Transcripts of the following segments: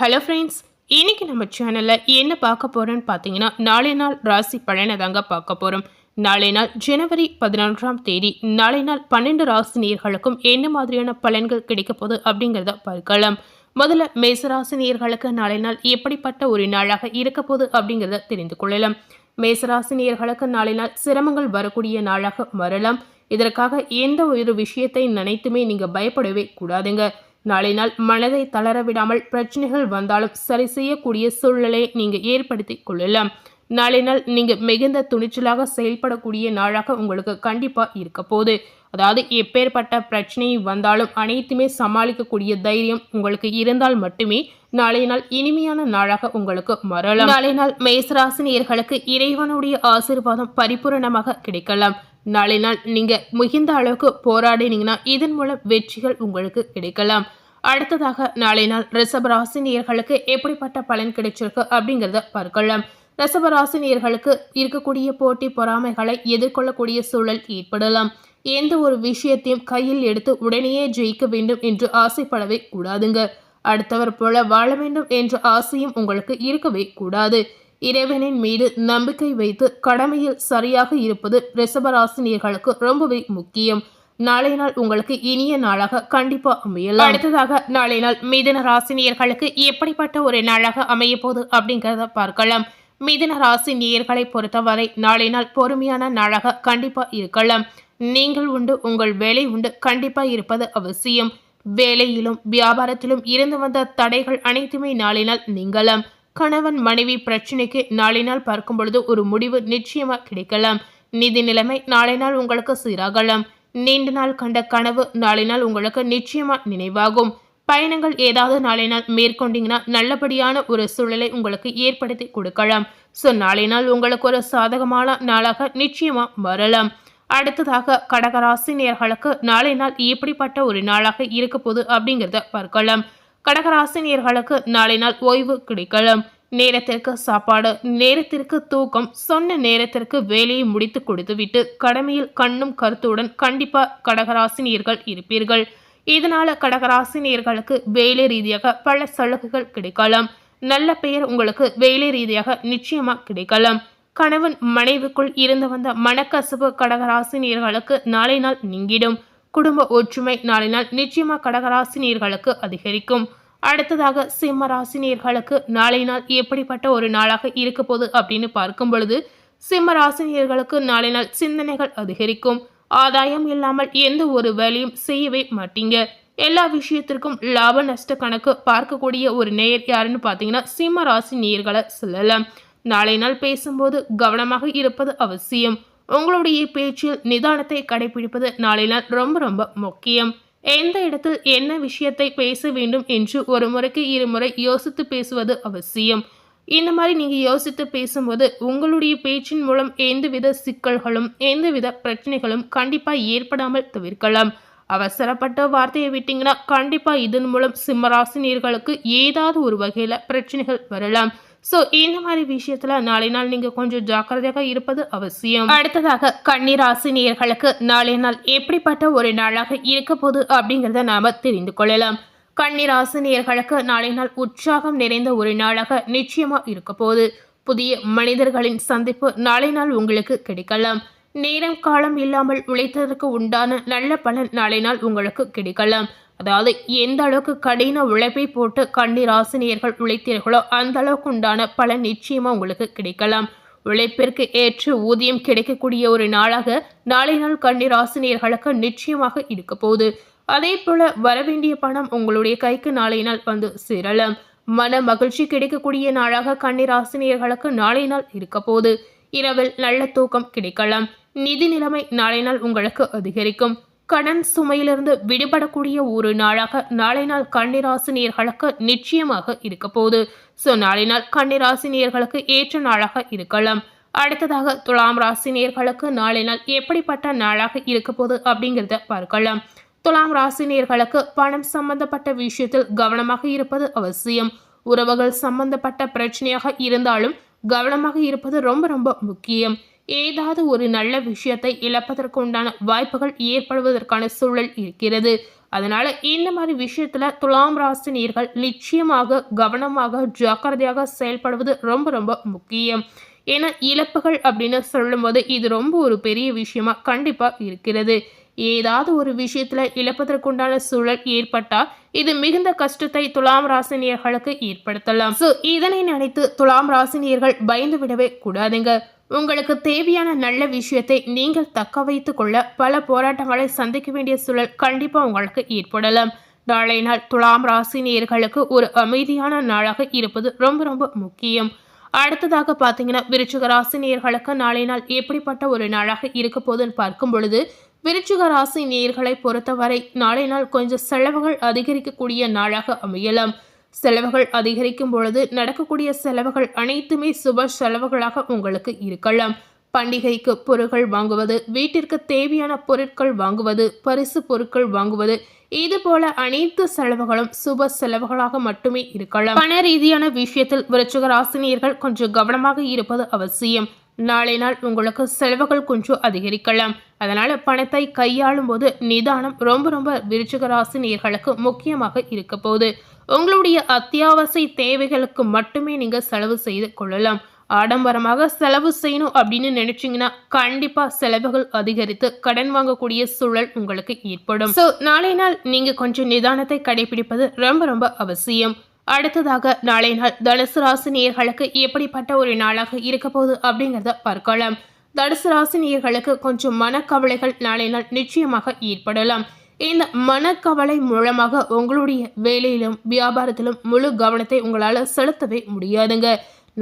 Hello friends இன்னைக்கு நம்ம சேனலில் என்ன பார்க்க போகிறோன்னு பார்த்தீங்கன்னா நாளை நாள் ராசி பலனை தாங்க பார்க்க போகிறோம் நாளை நாள் ஜனவரி பதினொன்றாம் தேதி நாளை நாள் பன்னெண்டு ராசி நேர்களுக்கும் என்ன மாதிரியான பலன்கள் கிடைக்க போகுது அப்படிங்கிறத பார்க்கலாம். முதல்ல மேசராசி நேர்களுக்கு நாளை நாள் எப்படிப்பட்ட ஒரு நாளாக இருக்க போகுது அப்படிங்கிறத தெரிந்து கொள்ளலாம். மேசராசி நேர்களுக்கு நாளை நாள் சிரமங்கள் வரக்கூடிய நாளாக வரலாம். இதற்காக எந்த ஒரு விஷயத்தை நினைத்துமே நீங்கள் பயப்படவே கூடாதுங்க. நாளை நாள் மனதை தளர விடாமல் பிரச்சனைகள் வந்தாலும் சரி செய்யக்கூடிய சூழ்நிலையை நீங்கள் ஏற்படுத்தி கொள்ளலாம். நாளை நாள் நீங்கள் மிகுந்த துணிச்சலாக செயல்படக்கூடிய நாளாக உங்களுக்கு கண்டிப்பாக இருக்க போகுது. அதாவது எப்பேற்பட்ட பிரச்சனை வந்தாலும் அனைத்துமே சமாளிக்கக்கூடிய தைரியம் உங்களுக்கு இருந்தால் மட்டுமே நாளை நாள் இனிமையான நாளாக உங்களுக்கு மறலாம். நாளை நாள் மேசராசினியர்களுக்கு இறைவனுடைய ஆசீர்வாதம் பரிபூரணமாக கிடைக்கலாம். நாளை நாள் நீங்க மிகுந்த அளவுக்கு போராடினீங்கன்னா இதன் மூலம் வெற்றிகள் உங்களுக்கு கிடைக்கலாம். அடுத்ததாக நாளை நாள் ரிஷபராசினியர்களுக்கு எப்படிப்பட்ட பலன் கிடைச்சிருக்கு அப்படிங்கிறத பார்க்கலாம். ரிஷபராசினியர்களுக்கு இருக்கக்கூடிய போட்டி பொறாமைகளை எதிர்கொள்ளக்கூடிய சூழல் ஏற்படலாம். எந்த ஒரு விஷயத்தையும் கையில் எடுத்து உடனேயே ஜெயிக்க வேண்டும் என்று ஆசைப்படவே கூடாதுங்க. அடுத்தவர் போல வாழ வேண்டும் என்ற ஆசையும் உங்களுக்கு இருக்கவே கூடாது. இறைவனின் மீது நம்பிக்கை வைத்து கடமையில் சரியாக இருப்பது ரிஷபராசினியர்களுக்கு ரொம்பவே முக்கியம். நாளை நாள் உங்களுக்கு இனிய நாளாக கண்டிப்பா அமையலாம். அடுத்ததாக நாளை நாள் மிதன ராசினியர்களுக்கு எப்படிப்பட்ட ஒரு நாளாக அமைய போகுது அப்படிங்கிறத பார்க்கலாம். மிதன ராசி நேயர்களை பொறுத்தவரை நாளை நாள் பொறுமையான நாளாக கண்டிப்பா இருக்கலாம். நீங்கள் உண்டு உங்கள் வேலை உண்டு கண்டிப்பா இருப்பது அவசியம். வேலையிலும் வியாபாரத்திலும் இருந்து வந்த தடைகள் அனைத்துமே நாளை நாள் நீங்கலாம். கணவன் மனைவி பிரச்சனைக்கு நாளை நாள் பார்க்கும் பொழுது ஒரு முடிவு நிச்சயமா கிடைக்கலாம். நிதி நிலைமை நாளை நாள் உங்களுக்கு சீராகலாம். நீண்ட நாள் கண்ட கனவு நாளை நாள் உங்களுக்கு நிச்சயமா நினைவாகும். பயணங்கள் ஏதாவது நாளை நாள் மேற்கொண்டீங்கன்னா நல்லபடியான ஒரு சூழலை உங்களுக்கு ஏற்படுத்தி கொடுக்கலாம். ஸோ நாளை நாள் உங்களுக்கு ஒரு சாதகமான நாளாக நிச்சயமா வரலாம் அடுத்ததாக கடகராசி நேர்களுக்கு நாளை நாள் எப்படிப்பட்ட ஒரு நாளாக இருக்க போகுது அப்படிங்கிறத பார்க்கலாம். கடகராசினியர்களுக்கு நாளை நாள் ஓய்வு கிடைக்கலாம். நேரத்திற்கு சாப்பாடு நேரத்திற்கு தூக்கம் சொன்ன நேரத்திற்கு வேலையை முடித்து கொடுத்துவிட்டு கடமையில் கண்ணும் கருத்துடன் கண்டிப்பா கடகராசினியர்கள் இருப்பீர்கள். இதனால கடகராசினியர்களுக்கு வேலை ரீதியாக பல சலுகைகள் கிடைக்கலாம். நல்ல பெயர் உங்களுக்கு வேலை ரீதியாக நிச்சயமா கிடைக்கலாம். கணவன் மனைவிக்குள் இருந்து வந்த மனக்கசப்பு கடகராசினியர்களுக்கு நாளை நாள் நீங்கிடும். குடும்ப ஒற்றுமை நாளினால் நிச்சயமா கடகராசினியர்களுக்கு அதிகரிக்கும். அடுத்ததாக சிம்ம ராசினியர்களுக்கு நாளை நாள் எப்படிப்பட்ட ஒரு நாளாக இருக்க போகுது அப்படின்னு பார்க்கும் பொழுது சிம்ம ராசினியர்களுக்கு நாளை நாள் சிந்தனைகள் அதிகரிக்கும். ஆதாயம் இல்லாமல் எந்த ஒரு வேலையும் செய்யவே மாட்டீங்க. எல்லா விஷயத்திற்கும் லாப நஷ்ட கணக்கு பார்க்கக்கூடிய ஒரு நேயர் யாருன்னு பார்த்தீங்கன்னா சிம்ம ராசி நேயர்களை சொல்லலாம். நாளை நாள் பேசும்போது கவனமாக இருப்பது அவசியம். உங்களுடைய பேச்சில் நிதானத்தை கடைபிடிப்பது நாளை நாள் ரொம்ப ரொம்ப முக்கியம். எந்த இடத்தில் என்ன விஷயத்தை பேச வேண்டும் என்று ஒரு முறைக்கு இருமுறை யோசித்து பேசுவது அவசியம். இந்த மாதிரி நீங்கள் யோசித்து பேசும்போது உங்களுடைய பேச்சின் மூலம் எந்தவித சிக்கல்களும் எந்தவித பிரச்சனைகளும் கண்டிப்பாக ஏற்படாமல் தவிர்க்கலாம். அவசரப்பட்ட வார்த்தையை விட்டிங்கன்னா கண்டிப்பாக இதன் மூலம் சிம்மராசினியர்களுக்கு ஏதாவது ஒரு வகையில் பிரச்சனைகள் வரலாம். ஸோ இந்த மாதிரி விஷயத்துல நாளை நாள் நீங்க கொஞ்சம் ஜாக்கிரதையாக இருப்பது அவசியம். அடுத்ததாக கன்னிராசி நேர்களுக்கு நாளை நாள் எப்படிப்பட்ட ஒரு நாளாக இருக்க போகுது அப்படிங்கிறத நாம தெரிந்து கொள்ளலாம். கன்னிராசி நேர்களுக்கு நாளை நாள் உற்சாகம் நிறைந்த ஒரு நாளாக நிச்சயமா இருக்க போகுது. புதிய மனிதர்களின் சந்திப்பு நாளை நாள் உங்களுக்கு கிடைக்கலாம். நேரம் காலம் இல்லாமல் உழைத்ததற்கு உண்டான நல்ல பலன் நாளை நாள் உங்களுக்கு கிடைக்கலாம். அதாவது எந்த அளவுக்கு கடின உழைப்பை போட்டு கண்ணி ராசினியர்கள் உழைத்தீர்களோ அந்த அளவுக்கு உண்டான பலன் நிச்சயமாக உங்களுக்கு கிடைக்கலாம். உழைப்பிற்கு ஏற்று ஊதியம் கிடைக்கக்கூடிய ஒரு நாளாக நாளை நாள் கண்ணி ராசினியர்களுக்கு நிச்சயமாக இருக்க போகுது. அதே போல வரவேண்டிய பணம் உங்களுடைய கைக்கு நாளை நாள் வந்து சேரலாம். மன மகிழ்ச்சி கிடைக்கக்கூடிய நாளாக கண்ணீர் ராசினியர்களுக்கு நாளை நாள் இருக்க போகுது. இரவில் நல்ல தூக்கம் கிடைக்கலாம். நிதி நிலைமை நாளை நாள் உங்களுக்கு அதிகரிக்கும். கடன் சுமையிலிருந்து விடுபடக்கூடிய ஒரு நாளாக நாளை நாள் கண்ணிராசினியர்களுக்கு நிச்சயமாக இருக்க போகுது. ஸோ நாளை நாள் கண்ணிராசினியர்களுக்கு ஏற்ற நாளாக இருக்கலாம். அடுத்ததாக துலாம் ராசினியர்களுக்கு நாளை நாள் எப்படிப்பட்ட நாளாக இருக்க போகுது அப்படிங்கிறத பார்க்கலாம். துலாம் ராசினியர்களுக்கு பணம் சம்பந்தப்பட்ட விஷயத்தில் கவனமாக இருப்பது அவசியம். உறவுகள் சம்பந்தப்பட்ட பிரச்சனையாக இருந்தாலும் கவனமாக இருப்பது ரொம்ப ரொம்ப முக்கியம். ஏதாவது ஒரு நல்ல விஷயத்தை இழப்பதற்கு உண்டான வாய்ப்புகள் ஏற்படுவதற்கான சூழல் இருக்கிறது. அதனால இந்த மாதிரி விஷயத்துல துலாம் ராசி நேர்கள் நிச்சயமாக கவனமாக ஜாக்கிரதையாக செயல்படுவது ரொம்ப ரொம்ப முக்கியம். ஏன்னா இழப்புகள் அப்படின்னு சொல்லும்போது இது ரொம்ப ஒரு பெரிய விஷயமா கண்டிப்பா இருக்கிறது. ஏதாவது ஒரு விஷயத்துல இழப்பதற்குண்டான சூழல் ஏற்பட்டா இது மிகுந்த கஷ்டத்தை துலாம் ராசினியர்களுக்கு ஏற்படுத்தலாம். ஸோ இதனை நினைத்து துலாம் ராசினியர்கள் பயந்து விடவே கூடாதுங்க. உங்களுக்கு தேவையான நல்ல விஷயத்தை நீங்கள் தக்க வைத்து கொள்ள பல போராட்டங்களை சந்திக்க வேண்டிய சூழல் கண்டிப்பாக உங்களுக்கு ஏற்படலாம். நாளை நாள் துலாம் ராசினியர்களுக்கு ஒரு அமைதியான நாளாக இருப்பது ரொம்ப ரொம்ப முக்கியம். அடுத்ததாக பார்த்தீங்கன்னா விருச்சிக ராசினியர்களுக்கு நாளை நாள் எப்படிப்பட்ட ஒரு நாளாக இருக்க போதுன்னு பார்க்கும் பொழுது விருச்சிக ராசி நேர்களை பொறுத்தவரை நாளை நாள் கொஞ்சம் செலவுகள் அதிகரிக்கக்கூடிய நாளாக அமையலாம். செலவுகள் அதிகரிக்கும் பொழுது நடக்கக்கூடிய செலவுகள் அனைத்துமே சுப செலவுகளாக உங்களுக்கு இருக்கலாம். பண்டிகைக்கு பொருட்கள் வாங்குவது வீட்டிற்கு தேவையான பொருட்கள் வாங்குவது பரிசு பொருட்கள் வாங்குவது இது போல அனைத்து செலவுகளும் சுப செலவுகளாக மட்டுமே இருக்கலாம். பண ரீதியான விஷயத்தில் விருச்சிக ராசினியர்கள் கொஞ்சம் கவனமாக இருப்பது அவசியம். நாளை நாள் உங்களுக்கு செலவுகள் கொஞ்சம் அதிகரிக்கலாம். அதனால பணத்தை கையாளும் போது நிதானம் ரொம்ப ரொம்ப விருச்சிக ராசினியர்களுக்கு முக்கியமாக இருக்க போகுது. உங்களுடைய அத்தியாவசிய தேவைகளுக்கு மட்டுமே நீங்கள் செலவு செய்து கொள்ளலாம். ஆடம்பரமாக செலவு செய்யணும் அப்படின்னு நினைச்சிங்கன்னா கண்டிப்பா செலவுகள் அதிகரித்து கடன் வாங்கக்கூடிய சூழல் உங்களுக்கு ஏற்படும். ஸோ நாளை நாள் நீங்க கொஞ்சம் நிதானத்தை கடைபிடிப்பது ரொம்ப ரொம்ப அவசியம். அடுத்ததாக நாளை நாள் தனுசு ராசி நேர்களுக்கு எப்படிப்பட்ட ஒரு நாளாக இருக்க போகுது அப்படிங்கிறத பார்க்கலாம். தனுசு ராசி நேர்களுக்கு கொஞ்சம் மனக்கவலைகள் நாளை நாள் நிச்சயமாக ஏற்படலாம். இந்த மனக்கவலை மூலமாக உங்களுடைய வேலையிலும் வியாபாரத்திலும் முழு கவனத்தை உங்களால் செலுத்தவே முடியாதுங்க.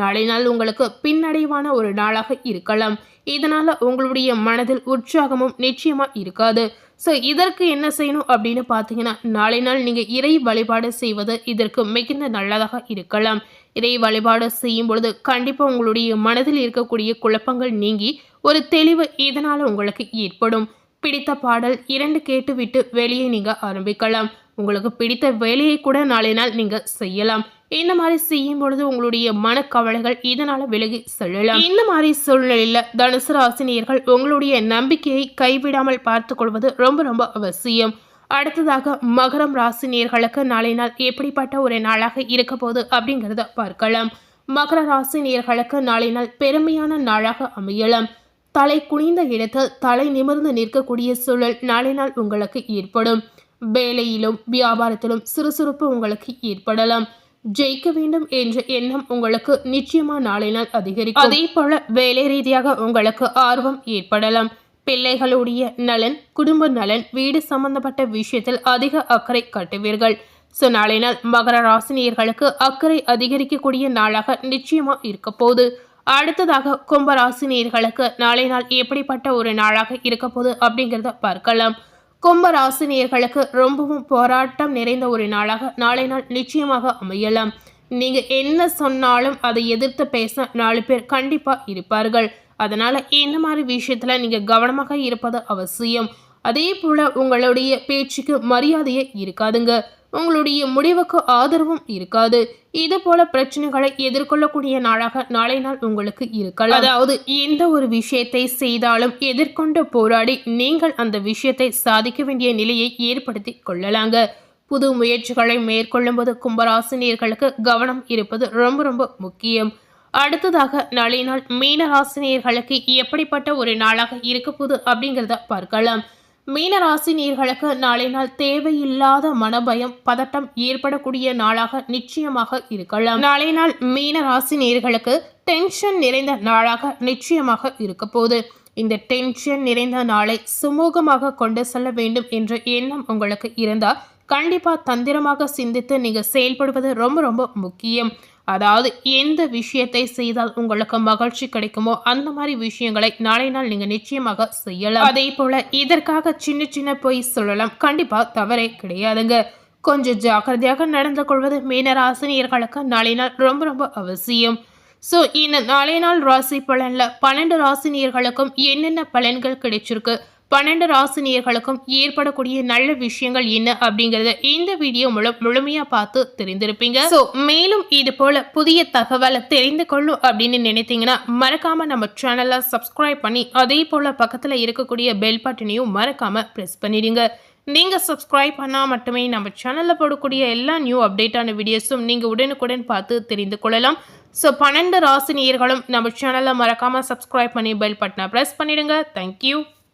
நாளை நாள் உங்களுக்கு பின்னடைவான ஒரு நாளாக இருக்கலாம். இதனால உங்களுடைய மனதில் உற்சாகமும் நிச்சயமா இருக்காது. ஸோ இதற்கு என்ன செய்யணும் அப்படின்னு பார்த்தீங்கன்னா நாளை நாள் நீங்கள் இறை வழிபாடு செய்வது இதற்கு மிகுந்த நல்லதாக இருக்கலாம். இறை வழிபாடு செய்யும் பொழுது கண்டிப்பாக உங்களுடைய மனதில் இருக்கக்கூடிய குழப்பங்கள் நீங்கி ஒரு தெளிவு இதனால் உங்களுக்கு ஏற்படும். பிடித்த பாடல் இரண்டு கேட்டுவிட்டு வேலையை நீங்கள் ஆரம்பிக்கலாம். உங்களுக்கு பிடித்த வேலையை கூட நாளை நாள் நீங்கள் செய்யலாம். இந்த மாதிரி செய்யும் பொழுது உங்களுடைய மனக்கவலைகள் இதனால விலகி செல்லலாம். இந்த மாதிரி சூழ்நிலையில தனுசு ராசினியர்கள் உங்களுடைய நம்பிக்கையை கைவிடாமல் பார்த்து கொள்வது ரொம்ப ரொம்ப அவசியம். அடுத்ததாக மகரம் ராசினியர்களுக்கு நாளை நாள் எப்படிப்பட்ட ஒரு நாளாக இருக்க போகுது அப்படிங்கிறத பார்க்கலாம். மகர ராசினியர்களுக்கு நாளை நாள் பெருமையான நாளாக அமையலாம். தலை குனிந்த இடத்தில் தலை நிமிர்ந்து நிற்கக்கூடிய சூழல் நாளை நாள் உங்களுக்கு ஏற்படும். வேலையிலும் வியாபாரத்திலும் சுறுசுறுப்பு உங்களுக்கு ஏற்படலாம். ஜெயிக்க வேண்டும் என்ற எண்ணம் உங்களுக்கு நிச்சயமா நாளை நாள் அதிகரிக்கும். அதே போல வேலை ரீதியாக உங்களுக்கு ஆர்வம் ஏற்படலாம். பிள்ளைகளுடைய நலன் குடும்ப நலன் வீடு சம்பந்தப்பட்ட விஷயத்தில் அதிக அக்கறை காட்டுவீர்கள். ஸோ நாளை நாள் மகர ராசினியர்களுக்கு அக்கறை அதிகரிக்கக்கூடிய நாளாக நிச்சயமா இருக்க போகுது. அடுத்ததாக கும்பராசினியர்களுக்கு நாளை நாள் எப்படிப்பட்ட ஒரு நாளாக இருக்க போகுது அப்படிங்கிறத பார்க்கலாம். கும்பராசினியர்களுக்கு ரொம்பவும் போராட்டம் நிறைந்த ஒரு நாளாக நாளை நாள் நிச்சயமாக அமையலாம். நீங்கள் என்ன சொன்னாலும் அதை எதிர்த்து பேச நாலு பேர் கண்டிப்பாக இருப்பார்கள். அதனால் இந்த மாதிரி விஷயத்தில் நீங்கள் கவனமாக இருப்பது அவசியம். அதே போல் உங்களுடைய பேச்சுக்கு மரியாதையே இருக்காதுங்க. உங்களுடைய முடிவுக்கு ஆதரவும் இருக்காது. இது போல பிரச்சனைகளை எதிர்கொள்ளக்கூடிய நாளாக நாளை நாள் உங்களுக்கு இருக்கலாம். அதாவது எந்த ஒரு விஷயத்தை செய்தாலும் எதிர்கொண்டு போராடி நீங்கள் அந்த விஷயத்தை சாதிக்க வேண்டிய நிலையை ஏற்படுத்தி கொள்ளலாங்க. புது முயற்சிகளை மேற்கொள்ளும் போது கும்பராசினியர்களுக்கு கவனம் இருப்பது ரொம்ப ரொம்ப முக்கியம். அடுத்ததாக நாளை நாள் மீனராசினியர்களுக்கு எப்படிப்பட்ட ஒரு நாளாக இருக்க போகுது அப்படிங்கிறத பார்க்கலாம். மீனராசி நீர்களுக்கு நாளை நாள் தேவையில்லாத மனபயம் பதட்டம் ஏற்படக்கூடிய நாளாக நிச்சயமாக இருக்கலாம். நாளை நாள் மீனராசி நீர்களுக்கு டென்ஷன் நிறைந்த நாளாக நிச்சயமாக இருக்க போகுது. இந்த டென்ஷன் நிறைந்த நாளை சுமூகமாக கொண்டு செல்ல வேண்டும் என்ற எண்ணம் உங்களுக்கு இருந்தால் கண்டிப்பாக தந்திரமாக சிந்தித்து நீங்கள் செயல்படுவது ரொம்ப ரொம்ப முக்கியம். அதாவது எந்த விஷயத்தை செய்தால் உங்களுக்கு மகிழ்ச்சி கிடைக்குமோ அந்த மாதிரி விஷயங்களை நாளை நாள் நீங்கள் நிச்சயமாக செய்யலாம். அதே போல இதற்காக சின்ன சின்ன பொய் சொல்லலாம். கண்டிப்பாக தவறே கிடையாதுங்க. கொஞ்சம் ஜாக்கிரதையாக நடந்து கொள்வது மீனராசினியர்களுக்கு நாளை நாள் ரொம்ப ரொம்ப அவசியம். ஸோ இந்த நாளை நாள் ராசி பலனில் பன்னெண்டு ராசினியர்களுக்கும் என்னென்ன பலன்கள் கிடைச்சிருக்கு? பன்னெண்டு ராசினியர்களுக்கும் ஏற்படக்கூடிய நல்ல விஷயங்கள் என்ன அப்படிங்கறத இந்த வீடியோ மூலம் முழுமையா பார்த்து தெரிந்திருப்பீங்க. ஸோ மேலும் இது போல புதிய தகவலை தெரிந்து கொள்ளும் அப்படின்னு நினைத்தீங்கன்னா மறக்காம நம்ம சேனலை சப்ஸ்கிரைப் பண்ணி அதே போல பக்கத்துல இருக்கக்கூடிய பெல் பட்டனையும் மறக்காம பிரஸ் பண்ணிடுங்க. நீங்கள் சப்ஸ்கிரைப் பண்ணால் மட்டுமே நம்ம சேனலில் போடக்கூடிய எல்லா நியூ அப்டேட்டான வீடியோஸும் நீங்கள் உடனுக்குடன் பார்த்து தெரிந்து கொள்ளலாம். ஸோ பன்னெண்டு ராசி நேயர்களும் நம்ம சேனலை மறக்காமல் சப்ஸ்கிரைப் பண்ணி பெல் பட்டனை ப்ரெஸ் பண்ணிடுங்க. தேங்க்யூ